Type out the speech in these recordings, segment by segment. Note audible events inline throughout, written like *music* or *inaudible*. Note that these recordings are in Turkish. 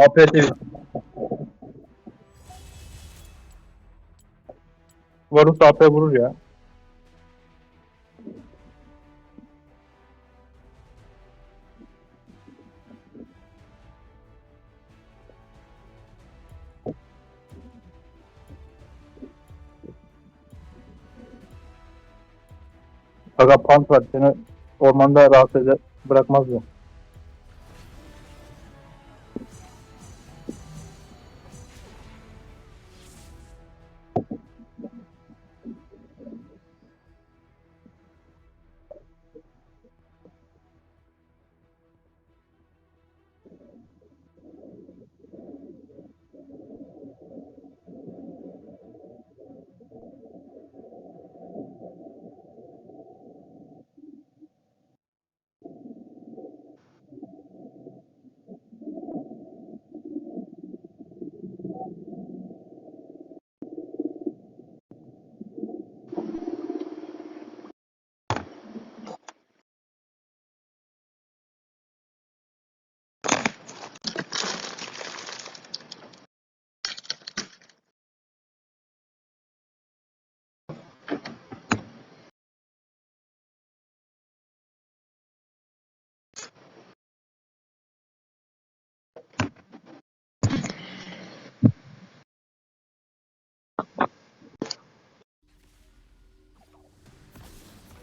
APT Varus AP vurur ya. Aga pant var seni ormanda rahatsız eder, bırakmaz mı?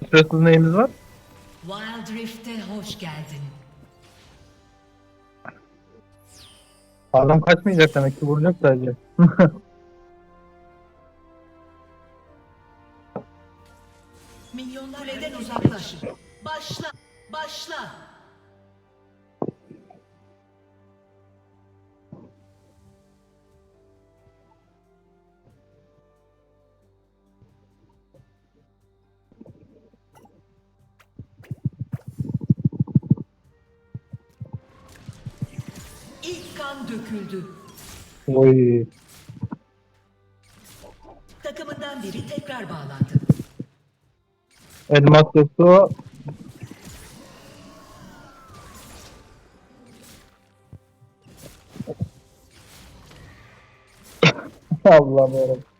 Sırasız neyimiz var? Wild Rift'e hoş geldin. Adam kaçmayacak demek ki vuracak sadece. Milyonlar eden uzaklaşın. Başla, başla. Kan döküldü. Oy. Takımından biri tekrar bağlandı. Elmas Yasuo. *laughs* Allah'ım yarabbim.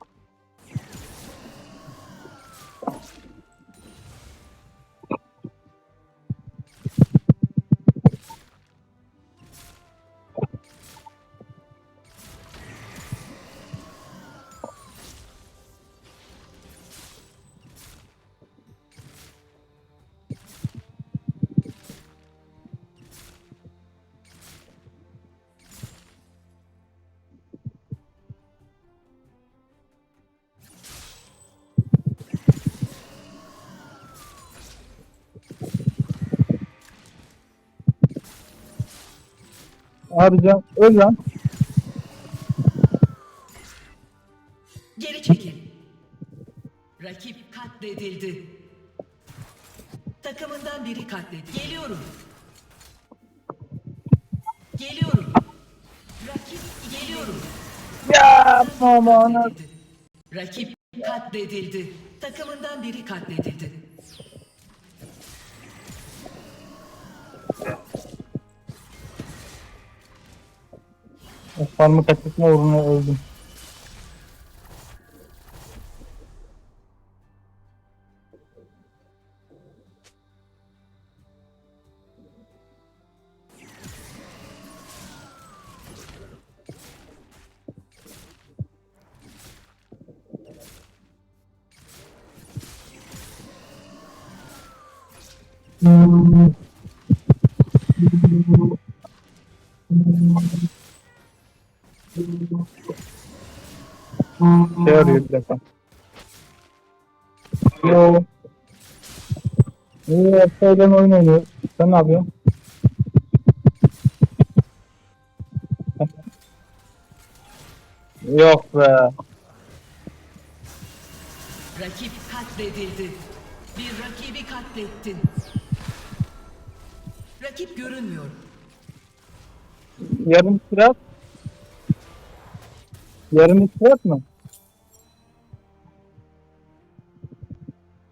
Abi can öl lan. Geri çekil. Rakip katledildi. Takımından biri katledildi. Geliyorum. Geliyorum. Rakip geliyorum. Ya aman Rakip katledildi. Takımından biri katledildi. Farmı kaçırtma uğruna öldüm. Şey arıyor bir dakika. Alo. İyi, Efsa'yla oyun oynuyor. Sen ne yapıyorsun? *laughs* Yok be. Rakip katledildi. Bir rakibi katlettin. Rakip görünmüyor. Yarım sıra. Yarım sıra mı?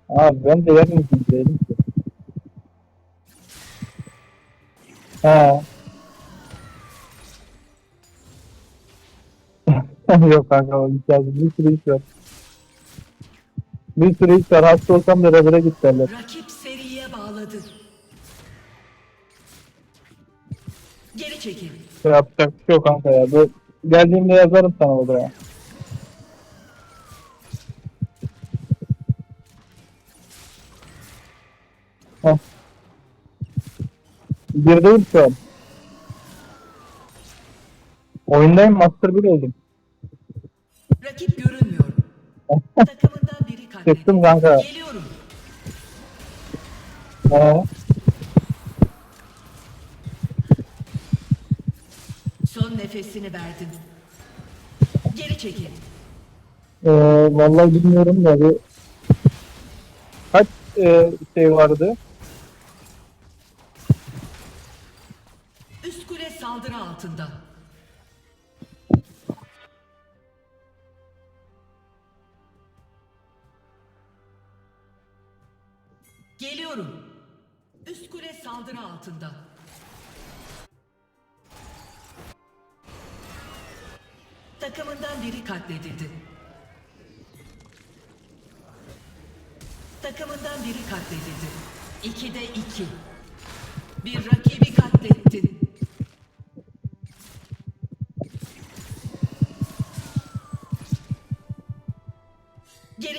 Abi ben de yarım ikinciydim ki. He. *laughs* Yok kanka o imkansız. Bir sürü iş var. Bir sürü iş var. Hasta olsam da revire git derler. Rakip seriye bağladı. Geri çekil. Yapacak bir şey yok kanka ya. Bu, geldiğimde yazarım sana odaya. Heh. Birdeyim şu an. Oyundayım Master 1 oldum. Rakip görünmüyor. Takımından biri katledildi. Çıktım kanka. Geliyorum. Ee, Son nefesini verdin. Geri çekil. Ee, vallahi bilmiyorum da bir kaç e, şey vardı?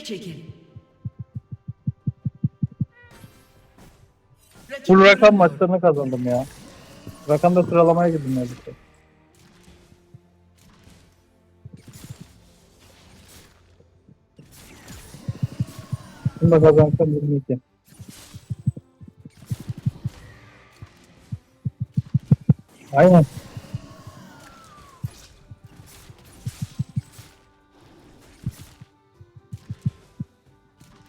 Çekil. Full rakam maçlarını kazandım ya. Rakamda sıralamaya girdim neredeyse. Bunu da kazansam 22. Aynen.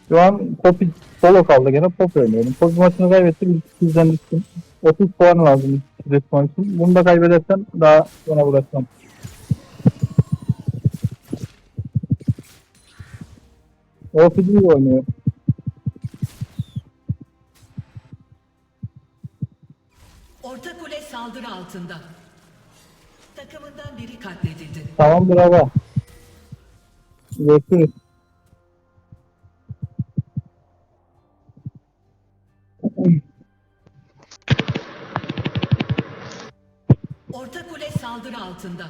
Şu an Poppy solo kaldı gene Pop oynuyorum. Poppy maçını kaybettim. İlk bizden düştüm. 30 puan lazım resmen için. Bunu da kaybedersem daha ona bırakmam. O iyi oynuyor. Orta kule saldırı altında. Takımından biri katledildi. Tamam bravo. Görüşürüz. Orta kule saldırı altında.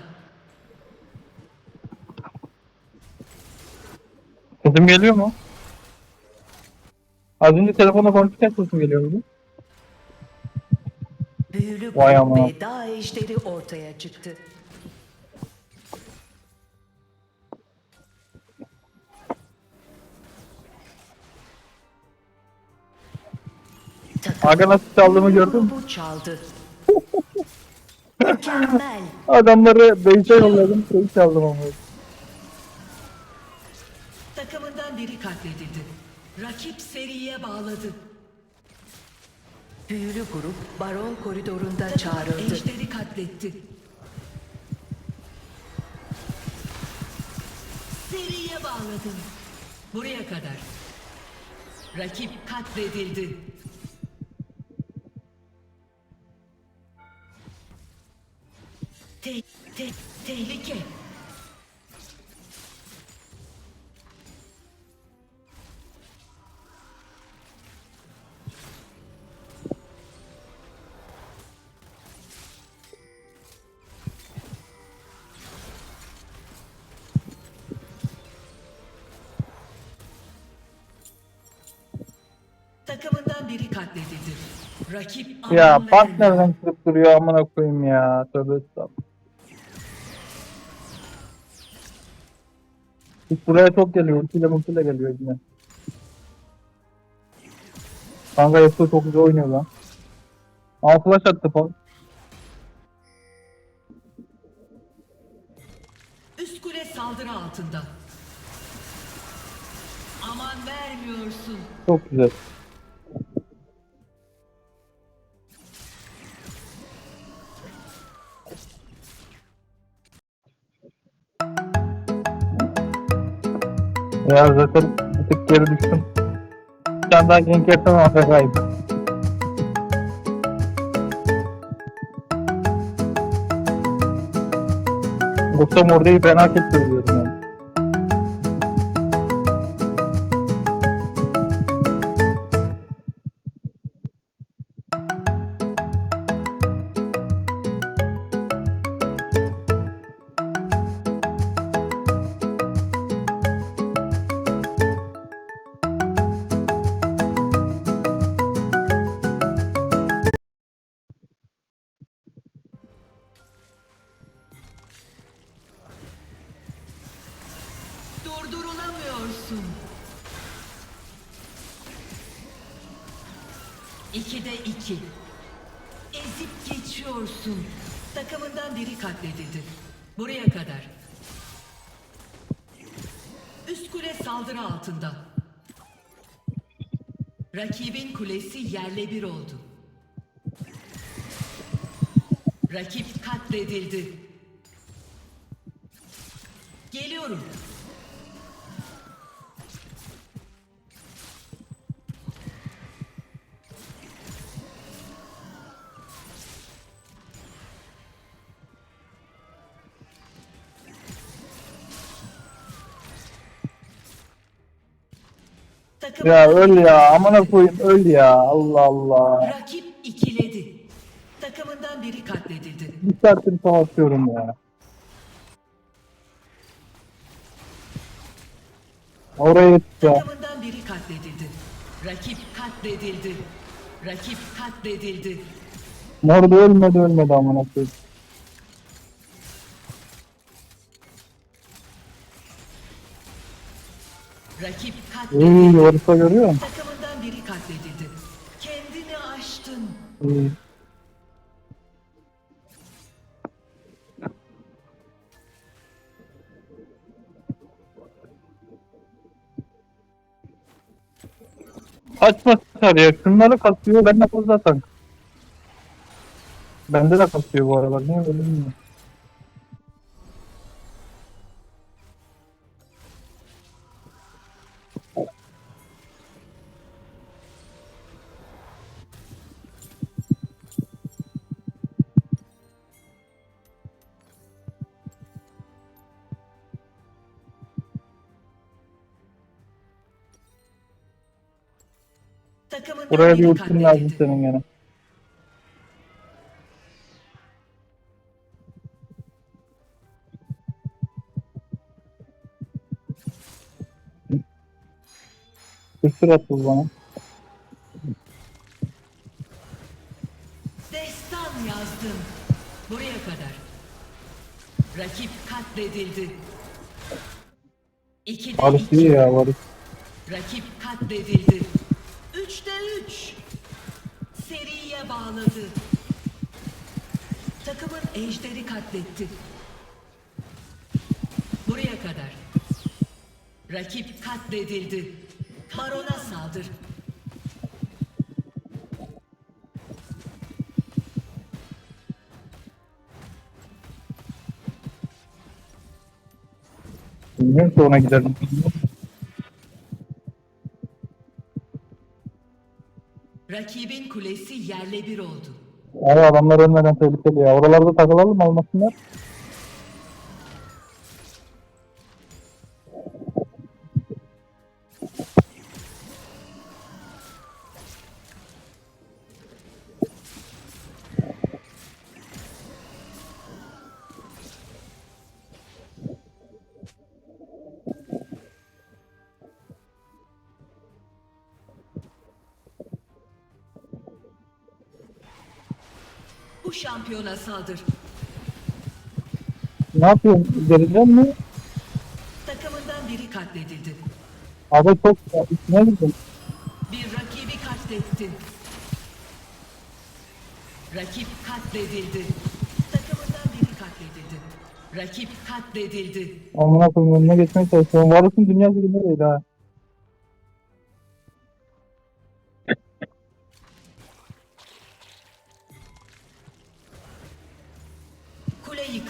Sesim geliyor mu? Az önce telefonla konuşurken sesim geliyor mu? Büyülü Vay aman. ejderi ortaya çıktı. Takım Aga nasıl çaldığımı gördün mü? çaldı. *laughs* Mükemmel. Adamları base'e yolladım. Şey çaldım ama. Takımından biri katledildi. Rakip seriye bağladı. Büyülü grup baron koridorunda çağrıldı. Ejderi katletti. Seriye bağladın. Buraya kadar. Rakip katledildi. Te te tehlike. Takımından biri katledildi. Rakip Ya nereden çıkıp duruyor amına koyayım ya. Tövbe estağfurullah. Hiç buraya çok geliyor. Ultiyle multiyle geliyor yine. Kanka Yasuo çok güzel oynuyor lan. Aa flash attı falan. Üst kule saldırı altında. Aman vermiyorsun. Çok güzel. Ya zaten bir tık geri düştüm. Bir tane daha gank yapsam AFK'yim. Vursam orayı fena kesiyor yani. Kule saldırı altında. Rakibin kulesi yerle bir oldu. Rakip katledildi. Geliyorum. Ya öl ya amına koyayım öl ya Allah Allah. rakip ikiledi. Takımından biri katledildi. Bir saattir savaşıyorum ya. Oraya yetişeceğim. Takımından biri katledildi. Rakip katledildi. Rakip katledildi. Da ölmedi ölmedi amına koyayım. Rakip İyi katledildi. orta görüyor musun? Takımından biri katledildi. Kendini aştın. İyi. Açma sarıyor. Şunları kasıyor. Ben de fazla tank. Bende de kasıyor bu aralar. Niye öyle bilmiyorum. Takımından Buraya bir biri ultim lazım katledildi. senin gene. Küsür atıl bana. Destan yazdım. Buraya kadar. Rakip katledildi. İkide Varış iki. ya varış. Rakip katledildi. Üçte üç. Seriye bağladı. Takımın ejderi katletti. Buraya kadar. Rakip katledildi. Barona saldır. Bilmiyorum ki ona. Rakibin kulesi yerle bir oldu. Abi adamlar ölmeden tehlikeli ya. Oralarda takılalım almasınlar. Şampiyona saldır. Ne yapıyorsun? Geleceğim mi? Takımından biri katledildi. Abi çok içine girdim. Bir rakibi katlettin. Rakip katledildi. Takımından biri katledildi. Rakip katledildi. Amına koyayım önüne geçmeye çalışıyorum. Varus'un dünya değil ha.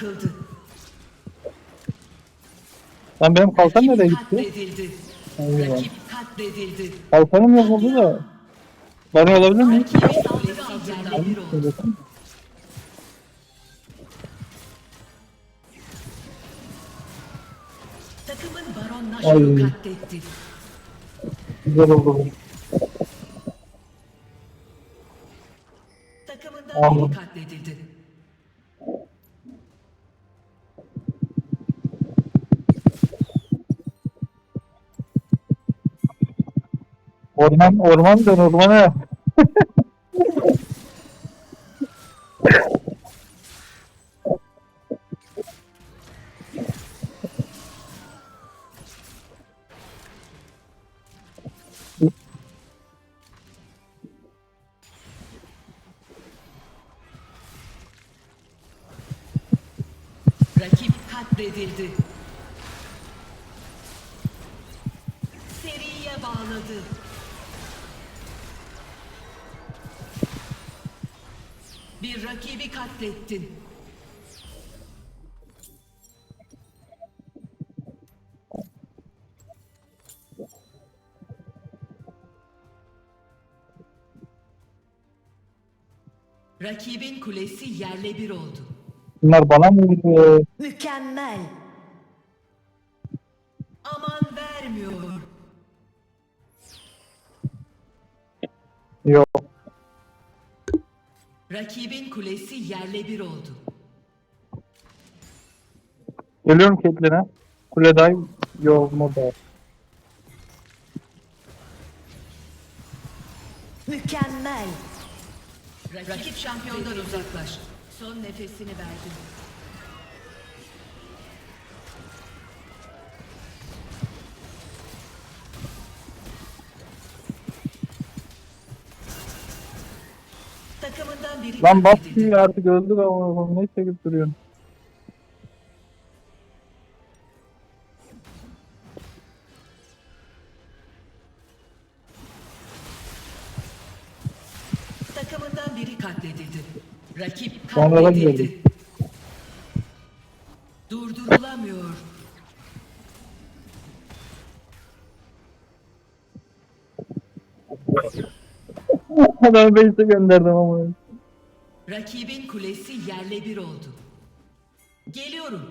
Yıkıldı. Lan benim kalkan nereye gitti? katledildi. Eyvah. Rakip katledildi. Kalkanım yok oldu da. Bana olabilir mi? Rakibin saldırı altında bir oldu. Söylesene. Baron Ay. Nashor'u katletti. Güzel oldu bu. Takımından biri katledildi. Orman, orman dön ormana. Bir rakibi katlettin. Rakibin kulesi yerle bir oldu. Bunlar bana mı? Mükemmel. Rakibin kulesi yerle bir oldu. Geliyorum Caitlyn'e. Kuledayım. Yok burada. Mükemmel. Rakip şampiyondan uzaklaş. Son nefesini verdi. Lan bas diyor artık öldü ama ne çekip duruyorsun? Takımından biri katledildi. Rakip Sonradan katledildi. Durdurulamıyor. *laughs* Adamı base'e gönderdim ama. Rakibin kulesi yerle bir oldu. Geliyorum.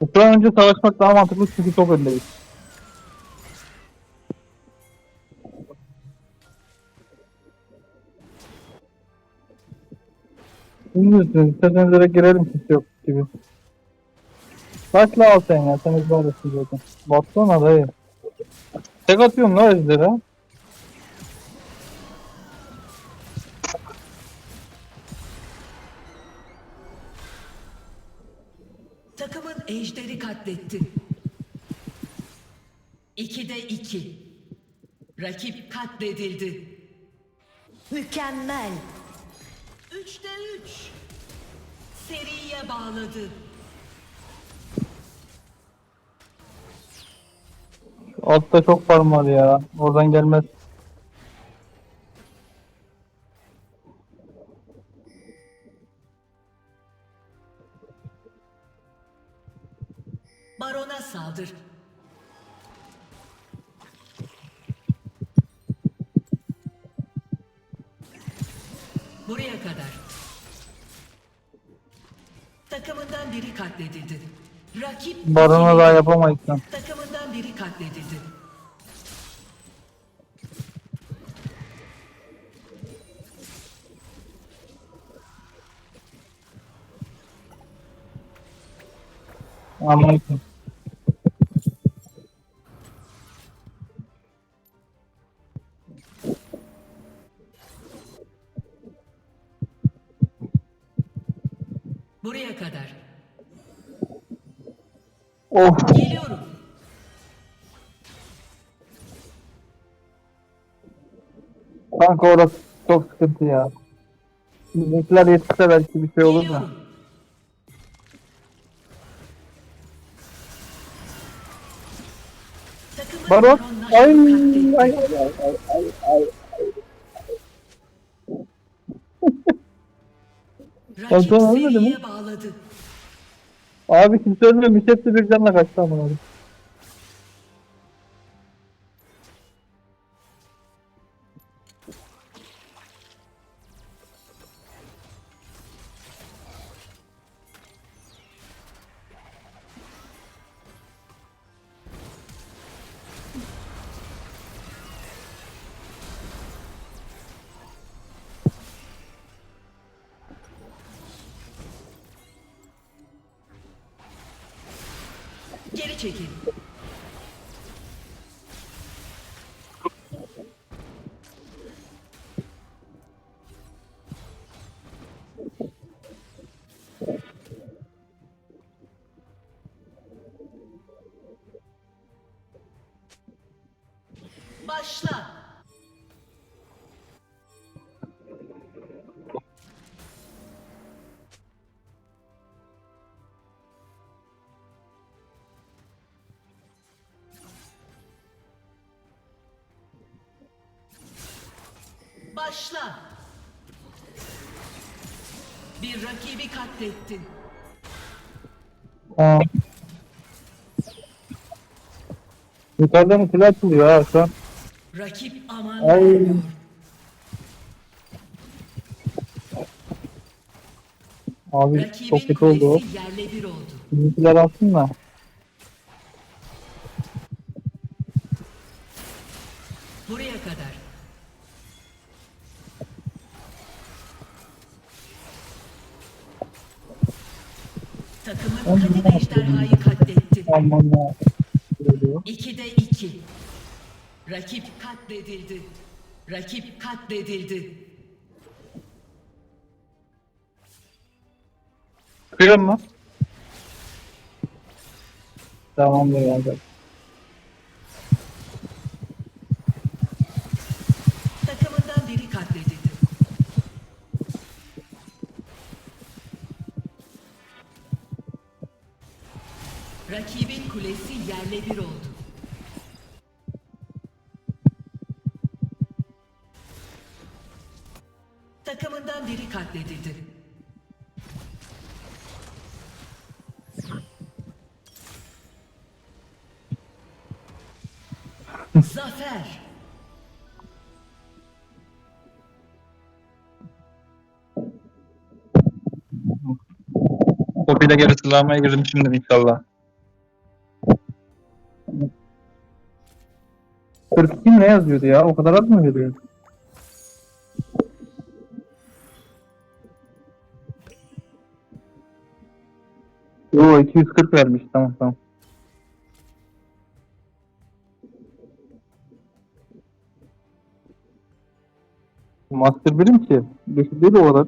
Ukrayna önce savaşmak daha mantıklı çünkü çok öndeyiz. Bilmiyorsunuz. İsterseniz direkt girelim kimse yok gibi. Başla al sen ya. Sen izlersin zaten. Baksana dayı. Tek atıyorum la ejdere. Takımın ejderi katletti. 2'de 2. Rakip katledildi. Mükemmel. 3'te 3. Seriye bağladı. Altta çok farm var ya. Oradan gelmez. Barona saldır. Buraya kadar. Takımından biri katledildi. Rakip Barona daha yapamayız sen. Takımından biri katledildi. Anlarsın. Of. Geliyorum. Kanka orası çok sıkıntı ya. Bizimkiler yetişse belki bir şey olur da. Baron. Ay ay ay ay ay ay. Rakip seriye bağladı. Abi kimse ölmemiş hepsi bir canla kaçtı amına. Geri çekil. Başla. Bir rakibi katlettin. Aa. Yukarıdan kule açılıyor ha şu an. Rakip aman Ay. vermiyor. Abi çok Rakibin kötü oldu o. kulesi yerle bir oldu. Bizimkiler alsın da. Ya. Geliyor. 2'de 2. Rakip katledildi. Rakip katledildi. Kırıyor mu? Tamamdır yani. Zafer. Topiyle geri sırlamaya girdim şimdi inşallah. 42 ne yazıyordu ya? O kadar az mı veriyor? Yo 240 vermiş tamam tamam. Master birim ki. Düşük değil o kadar.